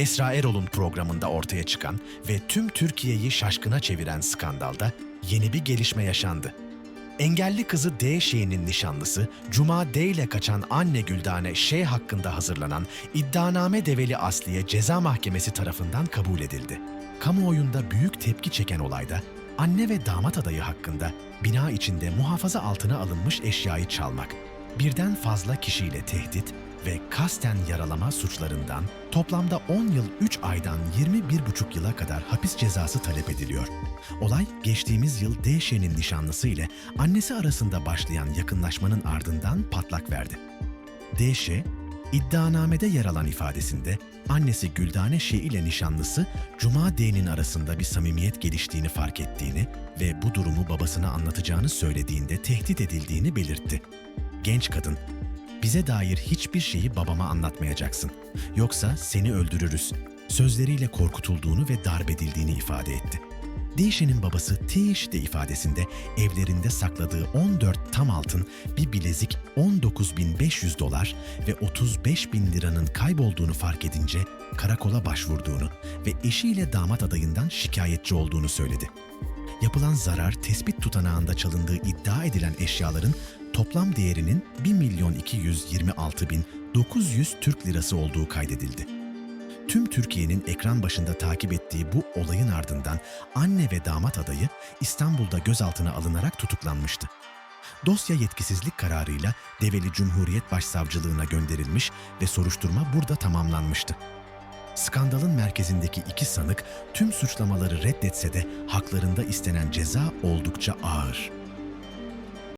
Esra Erol'un programında ortaya çıkan ve tüm Türkiye'yi şaşkına çeviren skandalda yeni bir gelişme yaşandı. Engelli kızı D şeyinin nişanlısı, Cuma D ile kaçan anne Güldane Ş hakkında hazırlanan iddianame develi Asliye Ceza Mahkemesi tarafından kabul edildi. Kamuoyunda büyük tepki çeken olayda anne ve damat adayı hakkında bina içinde muhafaza altına alınmış eşyayı çalmak, birden fazla kişiyle tehdit ve kasten yaralama suçlarından toplamda 10 yıl 3 aydan 21,5 yıla kadar hapis cezası talep ediliyor. Olay geçtiğimiz yıl Deşe'nin nişanlısı ile annesi arasında başlayan yakınlaşmanın ardından patlak verdi. Deşe, iddianamede yer alan ifadesinde annesi Güldane Şe ile nişanlısı Cuma D'nin arasında bir samimiyet geliştiğini fark ettiğini ve bu durumu babasına anlatacağını söylediğinde tehdit edildiğini belirtti. Genç kadın, bize dair hiçbir şeyi babama anlatmayacaksın. Yoksa seni öldürürüz. Sözleriyle korkutulduğunu ve darp edildiğini ifade etti. Dişe'nin babası Tiş de ifadesinde evlerinde sakladığı 14 tam altın, bir bilezik 19.500 dolar ve 35 bin liranın kaybolduğunu fark edince karakola başvurduğunu ve eşiyle damat adayından şikayetçi olduğunu söyledi. Yapılan zarar tespit tutanağında çalındığı iddia edilen eşyaların toplam değerinin 1 milyon 226 bin 900 Türk lirası olduğu kaydedildi. Tüm Türkiye'nin ekran başında takip ettiği bu olayın ardından anne ve damat adayı İstanbul'da gözaltına alınarak tutuklanmıştı. Dosya yetkisizlik kararıyla Develi Cumhuriyet Başsavcılığına gönderilmiş ve soruşturma burada tamamlanmıştı. Skandalın merkezindeki iki sanık tüm suçlamaları reddetse de haklarında istenen ceza oldukça ağır.